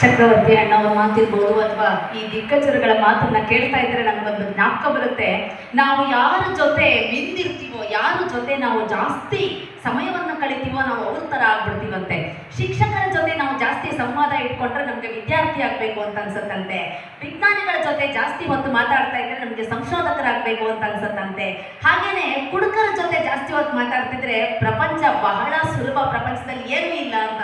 ಚಕ್ರವರ್ತಿ ಅಣ್ಣವ್ರ ಮಾತಿರ್ಬೋದು ಅಥವಾ ಈ ದಿಗ್ಗಜರುಗಳ ಮಾತನ್ನ ಕೇಳ್ತಾ ಇದ್ರೆ ನಮಗೊಂದು ಜ್ಞಾಪಕ ಬರುತ್ತೆ. ನಾವು ಯಾರ ಜೊತೆ ಮಿಂದಿರ್ತೀವೋ ಯಾರ ಜೊತೆ ನಾವು ಜಾಸ್ತಿ ಸಮಯವನ್ನು ಕಳಿತೀವೋ ನಾವು ಅವ್ರ ಥರ ಆಗ್ಬಿಡ್ತೀವಂತೆ. ಶಿಕ್ಷಕರ ಜೊತೆ ನಾವು ಜಾಸ್ತಿ ಸಂವಾದ ಇಟ್ಕೊಂಡ್ರೆ ನಮಗೆ ವಿದ್ಯಾರ್ಥಿ ಆಗಬೇಕು ಅಂತ ಅನ್ಸುತ್ತಂತೆ. ವಿಜ್ಞಾನಿಗಳ ಜೊತೆ ಜಾಸ್ತಿ ಹೊತ್ತು ಮಾತಾಡ್ತಾ ಇದ್ರೆ ನಮಗೆ ಸಂಶೋಧಕರಾಗಬೇಕು ಅಂತ ಅನ್ಸುತ್ತಂತೆ. ಹಾಗೇನೆ ಕುಡುಕರ ಜೊತೆ ಜಾಸ್ತಿ ಹೊತ್ತು ಮಾತಾಡ್ತಿದ್ರೆ ಪ್ರಪಂಚ ಬಹಳ ಸುಲಭ, ಪ್ರಪಂಚದಲ್ಲಿ ಏನೂ ಇಲ್ಲ ಅಂತ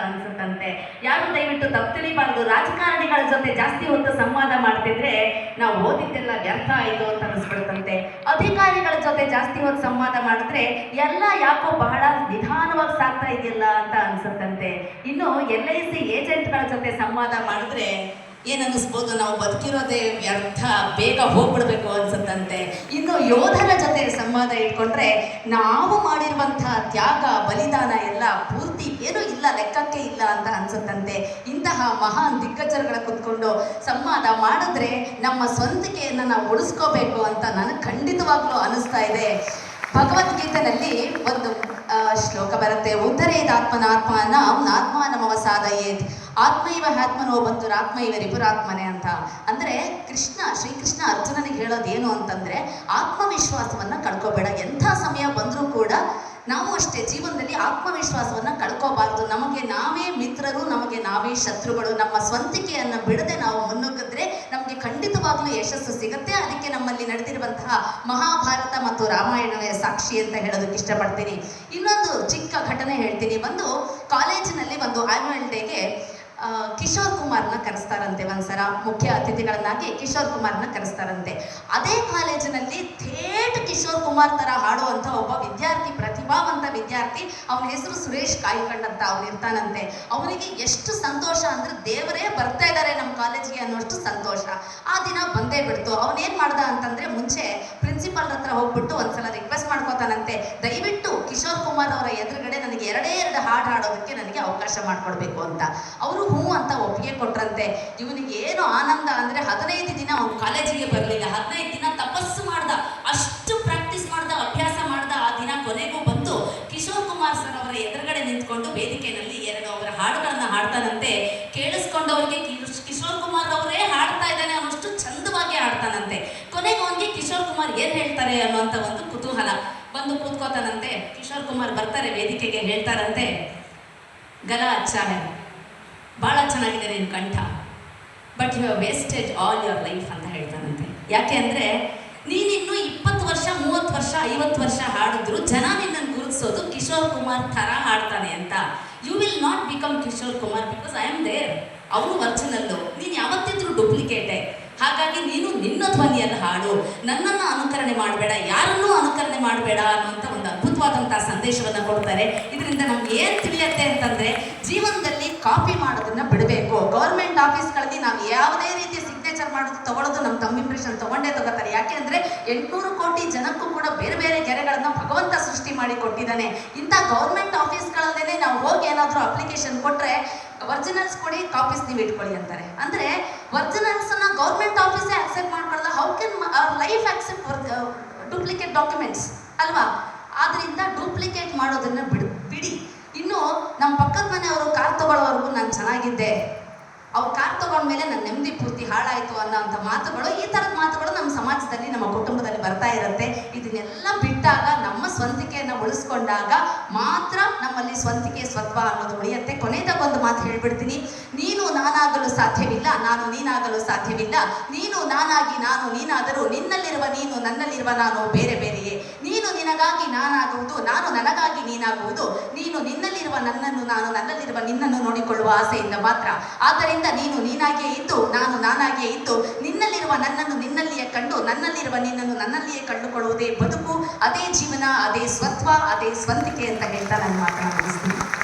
ಯಾರು ದಯವಿಟ್ಟು ತಪ್ಪು ತಿಳಿಬಾರ್ದು. ರಾಜಕಾರಣಿಗಳ ಜೊತೆ ಜಾಸ್ತಿ ಹೊತ್ತು ಸಂವಾದ ಮಾಡ್ತಿದ್ರೆ ನಾವು ಓದಿದ್ದೆಲ್ಲ ವ್ಯರ್ಥ ಆಯಿತು ಅಂತ ಅನಿಸ್ಬಿಡುತ್ತಂತೆ. ಅಧಿಕಾರಿಗಳ ಜೊತೆ ಜಾಸ್ತಿ ಹೊತ್ತು ಸಂವಾದ ಮಾಡಿದ್ರೆ ಎಲ್ಲ ಯಾಕೋ ಬಹಳ ನಿಧಾನವಾಗಿ ಸಾಗ್ತಾ ಇದೆಯಲ್ಲ ಅಂತ ಅನ್ಸುತ್ತಂತೆ. ಇನ್ನು ಎಲ್ ಐ ಸಿ ಏಜೆಂಟ್ಗಳ ಜೊತೆ ಸಂವಾದ ಮಾಡಿದ್ರೆ ಏನನ್ನಿಸ್ಬೋದು ನಾವು ಬದುಕಿರೋದೇ ವ್ಯರ್ಥ, ಬೇಗ ಹೋಗ್ಬಿಡ್ಬೇಕು ಅನ್ಸುತ್ತಂತೆ. ಯೋಧರ ಜೊತೆ ಸಂವಾದ ಇಟ್ಕೊಂಡ್ರೆ ನಾವು ಮಾಡಿರುವಂತಹ ತ್ಯಾಗ, ಬಲಿದಾನ ಎಲ್ಲ ಪೂರ್ತಿ ಏನೂ ಇಲ್ಲ, ಲೆಕ್ಕಕ್ಕೆ ಇಲ್ಲ ಅಂತ ಅನ್ಸುತ್ತಂತೆ. ಇಂತಹ ಮಹಾನ್ ದಿಗ್ಗಜರುಗಳ ಕುತ್ಕೊಂಡು ಸಂವಾದ ಮಾಡಿದ್ರೆ ನಮ್ಮ ಸ್ವಂತಿಕೆಯನ್ನು ನಾವು ಉಳಿಸ್ಕೋಬೇಕು ಅಂತ ನನಗೆ ಖಂಡಿತವಾಗ್ಲೂ ಅನಿಸ್ತಾ ಇದೆ. ಭಗವದ್ಗೀತೆನಲ್ಲಿ ಒಂದು ಶ್ಲೋಕ ಬರುತ್ತೆ ಉತ್ತರೇದ ಆತ್ಮನಾತ್ಮನ ಆತ್ಮಾನಮವ ಸಾಧಯೇತ್ ಆತ್ಮೈವ ಆತ್ಮನೋ ಬಂತು ರಿಪುರಾತ್ಮನೆ ಅಂತ. ಅಂದ್ರೆ ಕೃಷ್ಣ, ಶ್ರೀಕೃಷ್ಣ ಅರ್ಜುನನಿಗೆ ಹೇಳೋದು ಏನು ಅಂತಂದ್ರೆ, ಆತ್ಮವಿಶ್ವಾಸವನ್ನ ಕಳ್ಕೋಬೇಡ. ಎಂಥ ಸಮಯ ಬಂದರೂ ಕೂಡ ನಾವು ಅಷ್ಟೇ ಜೀವನದಲ್ಲಿ ಆತ್ಮವಿಶ್ವಾಸವನ್ನ ಕಳ್ಕೋಬಾರ್ದು. ನಮಗೆ ನಾವೇ ಮಿತ್ರರು, ನಮಗೆ ನಾವೇ ಶತ್ರುಗಳು. ನಮ್ಮ ಸ್ವಂತಿಕೆಯನ್ನು ಬಿಡದೆ ನಾವು ಮುನ್ನುಗ್ಗಿದ್ರೆ ನಮಗೆ ಖಂಡಿತವಾಗ್ಲೂ ಯಶಸ್ಸು ಸಿಗುತ್ತೆ. ಅದಕ್ಕೆ ನಮ್ಮಲ್ಲಿ ನಡೆದಿರುವಂತಹ ಮಹಾಭಾರತ ಮತ್ತು ರಾಮಾಯಣವೇ ಸಾಕ್ಷಿ ಅಂತ ಹೇಳೋದಕ್ಕೆ ಇಷ್ಟಪಡ್ತೀನಿ. ಇನ್ನೊಂದು ಚಿಕ್ಕ ಘಟನೆ ಹೇಳ್ತೀನಿ. ಒಂದು ಕಾಲೇಜಿನಲ್ಲಿ ಒಂದು ಆನ್ಯುವಲ್ ಡೇಗೆ ಕಿಶೋರ್ ಕುಮಾರ್ನ ಕರೆಸ್ತಾರಂತೆ ಒಂದ್ಸಲ ಮುಖ್ಯ ಅತಿಥಿಗಳನ್ನಾಗಿ ಕಿಶೋರ್ ಕುಮಾರ್ನ ಕರೆಸ್ತಾರಂತೆ. ಅದೇ ಕಾಲೇಜಿನಲ್ಲಿ ಥೇಟ್ ಕಿಶೋರ್ ಕುಮಾರ್ ತರ ಹಾಡುವಂತ ಒಬ್ಬ ವಿದ್ಯಾರ್ಥಿ, ಪ್ರತಿಭಾವಂತ ವಿದ್ಯಾರ್ಥಿ, ಅವನ ಹೆಸರು ಸುರೇಶ್ ಕಾಯ್ಕಂಡ್ ಅಂತ ಅವನು ಇರ್ತಾನಂತೆ. ಅವನಿಗೆ ಎಷ್ಟು ಸಂತೋಷ ಅಂದ್ರೆ ದೇವರೇ ಬರ್ತಾ ಇದ್ದಾರೆ ನಮ್ಮ ಕಾಲೇಜಿಗೆ ಅನ್ನೋಷ್ಟು ಸಂತೋಷ. ಆ ದಿನ ಬಂದೇ ಬಿಡ್ತು. ಅವನೇನ್ ಮಾಡ್ದ ಅಂತಂದ್ರೆ ಮುಂಚೆ ಪ್ರಿನ್ಸಿಪಾಲ್ ಹತ್ರ ಹೋಗ್ಬಿಟ್ಟು ಒಂದ್ಸಲ ರಿಕ್ವೆಸ್ಟ್ ಮಾಡ್ಕೋತಾನಂತೆ. ದಯವಿಟ್ಟು ಕಿಶೋರ್ ಕುಮಾರ್ ಅವರ ಎದುರುಗಡೆ ನನಗೆ ಎರಡೇ ಎರಡು ಹಾಡು ಹಾಡೋದಕ್ಕೆ ನನಗೆ ಅವಕಾಶ ಮಾಡಿಕೊಡ್ಬೇಕು ಅಂತ. ಅವರು ಹ್ಞೂ ಅಂತ ಒಪ್ಪಿಗೆ ಕೊಟ್ರಂತೆ. ಇವನಿಗೆ ಏನು ಆನಂದ ಅಂದ್ರೆ ಹದಿನೈದು ದಿನ ಅವನು ಕಾಲೇಜಿಗೆ ಬರಲಿಲ್ಲ. ಹದಿನೈದು ದಿನ ತಪಸ್ಸು ಮಾಡ್ದ. ಅಷ್ಟು ಪ್ರಾಕ್ಟೀಸ್ ಮಾಡ್ದ, ಅಭ್ಯಾಸ ಮಾಡ್ದ. ಆ ದಿನ ಕೊನೆಗೂ ಬಂದು ಕಿಶೋರ್ ಕುಮಾರ್ ಸರ್ ಅವರ ಎದುರುಗಡೆ ನಿಂತ್ಕೊಂಡು ವೇದಿಕೆಯಲ್ಲಿ ಎರಡು ಅವರ ಹಾಡುಗಳನ್ನು ಹಾಡ್ತಾನಂತೆ. ಕೇಳಿಸ್ಕೊಂಡವ್ರಿಗೆ ಕಿಶ್- ಕಿಶೋರ್ ಕುಮಾರ್ ಅವರೇ ಹಾಡ್ತಾ ಇದ್ದಾನೆ ಅವನಷ್ಟು ಚಂದವಾಗಿ ಹಾಡ್ತಾನಂತೆ. ಕೊನೆಗೆ ಅವನಿಗೆ ಕಿಶೋರ್ ಕುಮಾರ್ ಏನ್ ಹೇಳ್ತಾರೆ ಅನ್ನುವಂತ ಒಂದು ಕುತೂಹಲ. ಬಂದು ಕೂತ್ಕೋತಾನಂತೆ. ಕಿಶೋರ್ ಕುಮಾರ್ ಬರ್ತಾರೆ ವೇದಿಕೆಗೆ ಹೇಳ್ತಾರಂತೆ, ಗಲ ಅಚ್ಚಾರೆ ಭಾಳ ಚೆನ್ನಾಗಿದೆ ನಿನ್ನ ಕಂಠ. But you wastage all your life ಅಂತ ಹೇಳ್ತಾನಂತೆ ಯಾಕೆ ಅಂದರೆ, ನೀನಿನ್ನು ಇಪ್ಪತ್ತು ವರ್ಷ, ಮೂವತ್ತು ವರ್ಷ, ಐವತ್ತು ವರ್ಷ ಹಾಡಿದ್ರು ಜನ ನಿನ್ನನ್ನು ಗುರುತಿಸೋದು ಕಿಶೋರ್ ಕುಮಾರ್ ಥರ ಹಾಡ್ತಾನೆ ಅಂತ. You will not become Kishore Kumar because I am there ಅವನು ಒರಿಜಿನಲ್ಲು ನೀನು ಯಾವತ್ತಿದ್ರು ಡೂಪ್ಲಿಕೇಟೆ ಹಾಗಾಗಿ ನೀನು ನಿನ್ನ ಧ್ವನಿಯನ್ನು ಹಾಡು. ನನ್ನನ್ನು ಅನುಕರಣೆ ಮಾಡಬೇಡ, ಯಾರನ್ನೂ ಅನುಕರಣೆ ಮಾಡಬೇಡ ಅನ್ನುವಂಥ ಒಂದು ಅದ್ಭುತವಾದಂಥ ಸಂದೇಶವನ್ನು ಕೊಡ್ತಾರೆ. ಇದರಿಂದ ನಮ್ಗೆ ಏನು ತಿಳಿಯತ್ತೆ ಅಂತಂದ್ರೆ, ಜೀವನದಲ್ಲಿ ಕಾಪಿ ಮಾಡೋದನ್ನ ಬಿಡಬೇಕು. ಗೌರ್ಮೆಂಟ್ ಆಫೀಸ್ಗಳಲ್ಲಿ ನಾವು ಯಾವುದೇ ರೀತಿ ಸಿಗ್ನೇಚರ್ ಮಾಡೋದು ತಗೊಳ್ಳೋದು ನಮ್ಮ ತಮ್ಮ ಇಂಪ್ರೆಷನ್ ತಗೊಂಡೇ ತಗೋತಾರೆ. ಯಾಕೆ ಅಂದ್ರೆ, ಎಂಟುನೂರು ಕೋಟಿ ಜನಕ್ಕೂ ಕೂಡ ಬೇರೆ ಬೇರೆ ಗೆರೆಗಳನ್ನ ಭಗವಂತ ಸೃಷ್ಟಿ ಮಾಡಿ ಕೊಟ್ಟಿದ್ದಾನೆ. ಇಂಥ ಗೌರ್ಮೆಂಟ್ ಆಫೀಸ್ಗಳಲ್ಲೇ ನಾವು ಹೋಗಿ ಏನಾದರೂ ಅಪ್ಲಿಕೇಶನ್ ಕೊಟ್ರೆ ಒರಿಜಿನಲ್ಸ್ ಕೊಡಿ ಕಾಪೀಸ್ ನೀವು ಇಟ್ಕೊಳ್ಳಿ ಅಂತಾರೆ. ಅಂದ್ರೆ ಒರಿಜಿನಲ್ಸ್ ಅನ್ನ ಗೌರ್ಮೆಂಟ್ ಆಫೀಸೇ ಅಕ್ಸೆಪ್ಟ್ ಮಾಡಬಾರ್ದು. How can life accept duplicate documents ಅಲ್ವಾ? ಆದ್ರಿಂದ ಡೂಪ್ಲಿಕೇಟ್ ಮಾಡೋದನ್ನ ಬಿಡು, ಬಿಡಿ. ಇನ್ನು ನಮ್ಮ ಪಕ್ಕದ ಮನೆಯವರು ಕಾರ್ ತಗೊಳ್ಳೋವರೆಗೂ ನಾನು ಚೆನ್ನಾಗಿದ್ದೆ. ಅವ್ರು ಕಾರ್ ತಗೊಂಡ್ಮೇಲೆ ನನ್ನ ನೆಮ್ಮದಿ ಪೂರ್ತಿ ಹಾಳಾಯಿತು ಅನ್ನೋಂಥ ಮಾತುಗಳು, ಈ ಥರದ ಮಾತುಗಳು ನಮ್ಮ ಸಮಾಜದಲ್ಲಿ, ನಮ್ಮ ಕುಟುಂಬದಲ್ಲಿ ಬರ್ತಾ ಇರುತ್ತೆ. ಇದನ್ನೆಲ್ಲ ಬಿಟ್ಟಾಗ ನಮ್ಮ ಸ್ವಂತಿಕೆಯನ್ನು ಉಳಿಸ್ಕೊಂಡಾಗ ಮಾತ್ರ ನಮ್ಮಲ್ಲಿ ಸ್ವಂತಿಕೆ, ಸ್ವತ್ವ ಅನ್ನೋದು ಉಳಿಯುತ್ತೆ. ಒಂದು ಮಾತು ಹೇಳ್ಬಿಡ್ತೀನಿ. ನೀನು ನಾನಾಗಲು ಸಾಧ್ಯವಿಲ್ಲ, ನಾನು ನೀನಾಗಲು ಸಾಧ್ಯವಿಲ್ಲ. ನೀನು ನಾನಾಗಿ ನಾನು ನೀನಾದರೂ ನಿನ್ನಲ್ಲಿರುವ ನೀನು ನನ್ನಲ್ಲಿರುವ ನಾನು ಬೇರೆ ಬೇರೆಯೇ. ನೀನು ನಿನಗಾಗಿ ನಾನಾಗುವುದು, ನಾನು ನನಗಾಗಿ ನೀನಾಗುವುದು. ನೀನು ನಿನ್ನಲ್ಲಿರುವ ನನ್ನನ್ನು, ನಾನು ನನ್ನಲ್ಲಿರುವ ನಿನ್ನನ್ನು ನೋಡಿಕೊಳ್ಳುವ ಆಸೆಯಿಂದ ಮಾತ್ರ. ಆದ್ದರಿಂದ ನೀನು ನೀನಾಗಿಯೇ ಇದ್ದು, ನಾನು ನಾನಾಗಿಯೇ ಇದ್ದು, ನಿನ್ನಲ್ಲಿರುವ ನನ್ನನ್ನು ನಿನ್ನಲ್ಲಿಯೇ ಕಂಡು, ನನ್ನಲ್ಲಿರುವ ನಿನ್ನನ್ನು ನನ್ನಲ್ಲಿಯೇ ಕಂಡುಕೊಳ್ಳುವುದೇ ಬದುಕು. ಅದೇ ಜೀವನ, ಅದೇ ಸ್ವತ್ವ ಅದೇ ಸ್ವಂತಿಕೆ ಅಂತ ಹೇಳ್ತಾ ನಾನು ಮಾತನಾಡಿಸ್ತೀನಿ